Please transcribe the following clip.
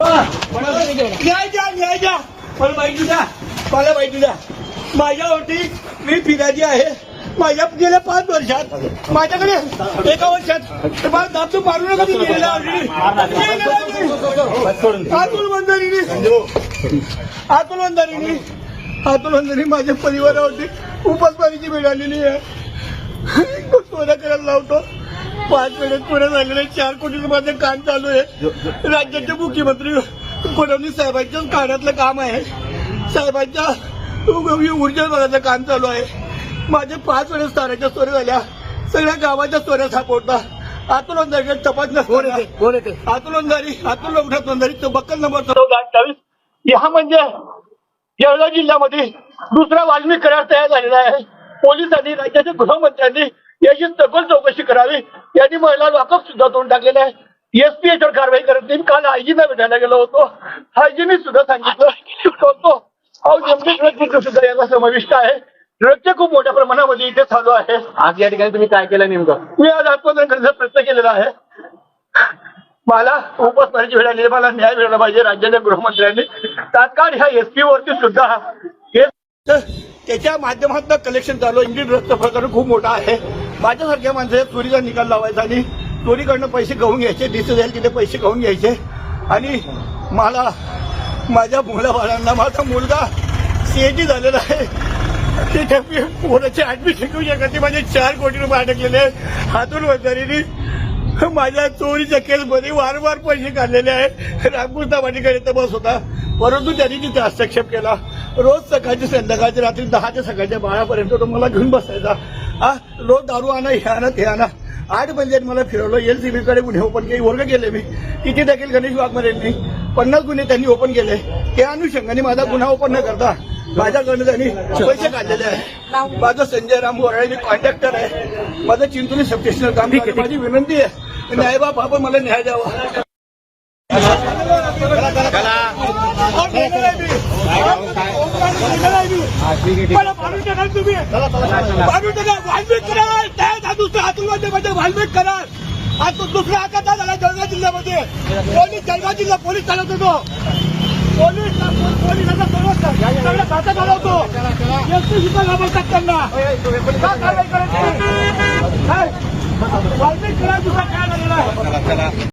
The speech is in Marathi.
न्याय द्या न्याय द्या मला माहिती द्या मला माहिती द्या माझ्यावरती मी फिराजी आहे माझ्या गेल्या पाच वर्षात माझ्याकडे एका वर्षात मला दाबतो मारू नका मी गेलेला अतुल मंदारीने अतुल मंदारीने अतुल मंदारी माझ्या परिवारावरती उपासमारीची वेळ आलेली आहे सोन्या करायला लावतो पाच वेळेस पुढे झालेले चार कोटी रुपयाचं काम चालू आहे. राज्याचे मुख्यमंत्री फडणवीस साहेबांच्याच काळातलं काम आहे. साहेबांच्या ऊर्जा विभागाचं काम चालू आहे. माझे पाच वेळेस ताराच्या चोऱ्या झाल्या. सगळ्या गावाच्या चोऱ्या सापडता. अतुल अंधारी तपास नसतो. अतुल अंधारी अतुल लोकनाथ अंधारी तो बक्कल नंबर चौदा अठ्ठावीस हा म्हणजे जळगाव जिल्ह्यामध्ये दुसरा वाल्मिक करार तयार झालेला आहे. पोलिसांनी राज्याच्या गृहमंत्र्यांनी याची सखोल चौकशी करावी. यांनी महिला वाकफ सुद्धा तोंड टाकलेलं आहे. एसपी याच्यावर कारवाई करत नाही. काल आयजीना भेटायला गेलो होतो. आयजीने सुद्धा सांगितलं होतो. अहो नेमके ड्रग सुद्धा याचा समाविष्ट आहे. ड्रगचे खूप मोठ्या प्रमाणामध्ये इथे चालू आहे. आज या ठिकाणी तुम्ही काय केलं नेमकं? मी आज आत्मदान करण्याचा प्रयत्न केलेला आहे. मला उपासमारीची वेळ आली. मला न्याय मिळाला पाहिजे. राज्याच्या गृहमंत्र्यांनी. तात्काळ ह्या एसपी वरती सुद्धा हे त्याच्या माध्यमातून कलेक्शन चालू इंडियन ड्रगचा प्रकार खूप मोठा आहे. माझ्यासारख्या माणसाला चोरीचा निकाल लावायचा आणि चोरीकडनं पैसे घेऊन घ्यायचे. दिसत जाईल तिथे पैसे घेऊन घ्यायचे. आणि मला माझ्या मुलाबाळांना माझा मुलगा सीएटी झालेला आहे. तिथे मी पोराचे ऍडमिशन शिकवू शकत माझे चार कोटी रुपये अडकलेले आहेत. हातून वजारीने माझ्या चोरीच्या केसमध्ये वारंवार पैसे काढलेले आहे रामकृष्ण वाणीकडे बस होता. परंतु त्यांनी तिथे हस्तक्षेप केला. रोज सकाळची संध्याकाळची रात्री दहा ते सकाळच्या बारापर्यंत तो मला घेऊन बसायचा. हा रोज दारू आणा हे आणा ते आणा. आठ म्हणजे मला फिरवलं. एल सी कडे गुन्हे ओपन केले वर्ग केले मी. तिथे देखील गणेश वाघमारेंनी पन्नास गुन्हे त्यांनी ओपन केले. त्या अनुषंगाने माझा गुन्हा ओपन न करता माझ्याकडनं त्यांनी पैसे काढलेले आहे माझं संजय राम बोराळे मी कॉन्ट्रॅक्टर आहे. माझं चिंचोली सबस्टेशनर काम. माझी विनंती आहे. न्याय बाप आपण मला न्याय द्यावा अहो, गेलेला आहे मी. गेलेला आहे मी. मला मारून टाकाल तुम्ही मारून टाका वाल्मिक कराल त्यात हा दुसरा वाल्मिक कराल तो दुसरा हातात झाला जळगाव जिल्ह्यामध्ये पोलीस जळगाव जिल्हा पोलीस चालवत होतो पोलीस पोलिसांचा सर्व सगळं खाता चालवतो एसपी सुद्धा घाबरतात त्यांना का कारवाई करत काय? वाल्मिक दुसरा काय झालेला आहे